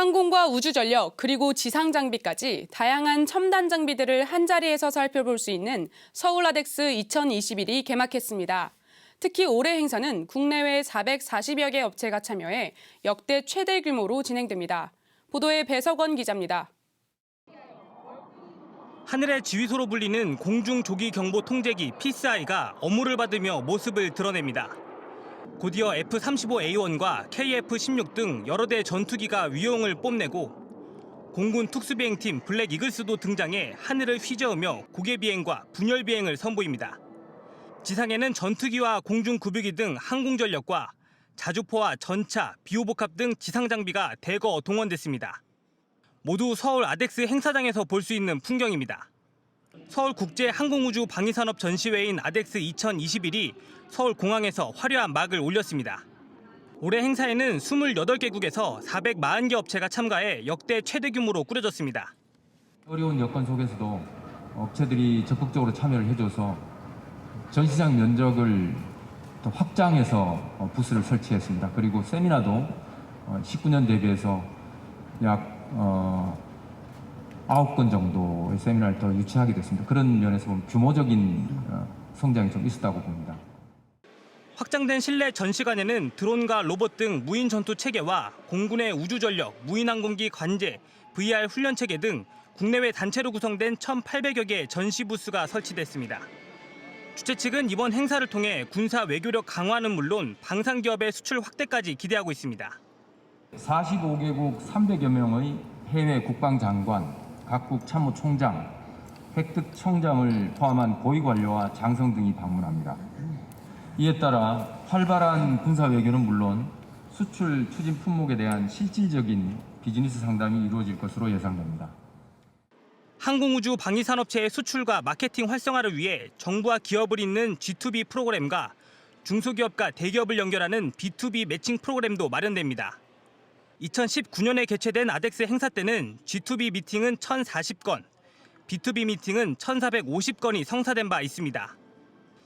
항공과 우주전력 그리고 지상 장비까지 다양한 첨단 장비들을 한 자리에서 살펴볼 수 있는 서울 아덱스 2021이 개막했습니다. 특히 올해 행사는 국내외 440여 개 업체가 참여해 역대 최대 규모로 진행됩니다. 보도에 배석원 기자입니다. 하늘의 지휘소로 불리는 공중 조기 경보 통제기 PSI가 업무를 받으며 모습을 드러냅니다. 곧이어 F-35A1과 KF-16 등 여러 대 전투기가 위용을 뽐내고 공군 특수비행팀 블랙 이글스도 등장해 하늘을 휘저으며 고개 비행과 분열 비행을 선보입니다. 지상에는 전투기와 공중 구비기 등 항공 전력과 자주포와 전차, 비호복합 등 지상 장비가 대거 동원됐습니다. 모두 서울 아덱스 행사장에서 볼 수 있는 풍경입니다. 서울국제항공우주 방위산업 전시회인 아덱스 2021이 서울공항에서 화려한 막을 올렸습니다. 올해 행사에는 28개국에서 440개 업체가 참가해 역대 최대 규모로 꾸려졌습니다. 어려운 여건 속에서도 업체들이 적극적으로 참여를 해줘서 전시장 면적을 더 확장해서 어, 부스를 설치했습니다. 그리고 세미나도 19년 대비해서 약 어, 9건 정도의 세미나를 더 유치하게 됐습니다. 그런 면에서 보면 규모적인 어, 성장이 좀 있었다고 봅니다. 확장된 실내 전시관에는 드론과 로봇 등 무인 전투 체계와 공군의 우주 전력, 무인 항공기 관제, VR 훈련 체계 등 국내외 단체로 구성된 1,800여 개의 전시 부스가 설치됐습니다. 주최 측은 이번 행사를 통해 군사 외교력 강화는 물론 방산 기업의 수출 확대까지 기대하고 있습니다. 45개국 300여 명의 해외 국방장관, 각국 참모총장, 획득청장을 포함한 고위 관료와 장성 등이 방문합니다. 이에 따라 활발한 군사 외교는 물론 수출 추진 품목에 대한 실질적인 비즈니스 상담이 이루어질 것으로 예상됩니다. 항공우주 방위산업체의 수출과 마케팅 활성화를 위해 정부와 기업을 잇는 G2B 프로그램과 중소기업과 대기업을 연결하는 B2B 매칭 프로그램도 마련됩니다. 2019년에 개최된 아덱스 행사 때는 G2B 미팅은 1,040건, B2B 미팅은 1,450건이 성사된 바 있습니다.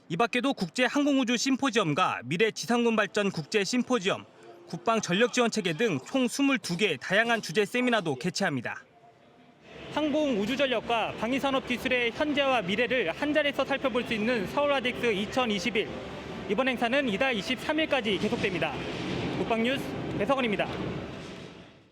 이 밖에도 국제 항공우주 심포지엄과 미래 지상군 발전 국제 심포지엄, 국방 전력 지원 체계 등 총 22개 다양한 주제 세미나도 개최합니다. 항공 우주 전력과 방위 산업 기술의 현재와 미래를 한 자리에서 살펴볼 수 있는 서울 아덱스 2021. 이번 행사는 이달 23일까지 계속됩니다. 국방뉴스 배석원입니다.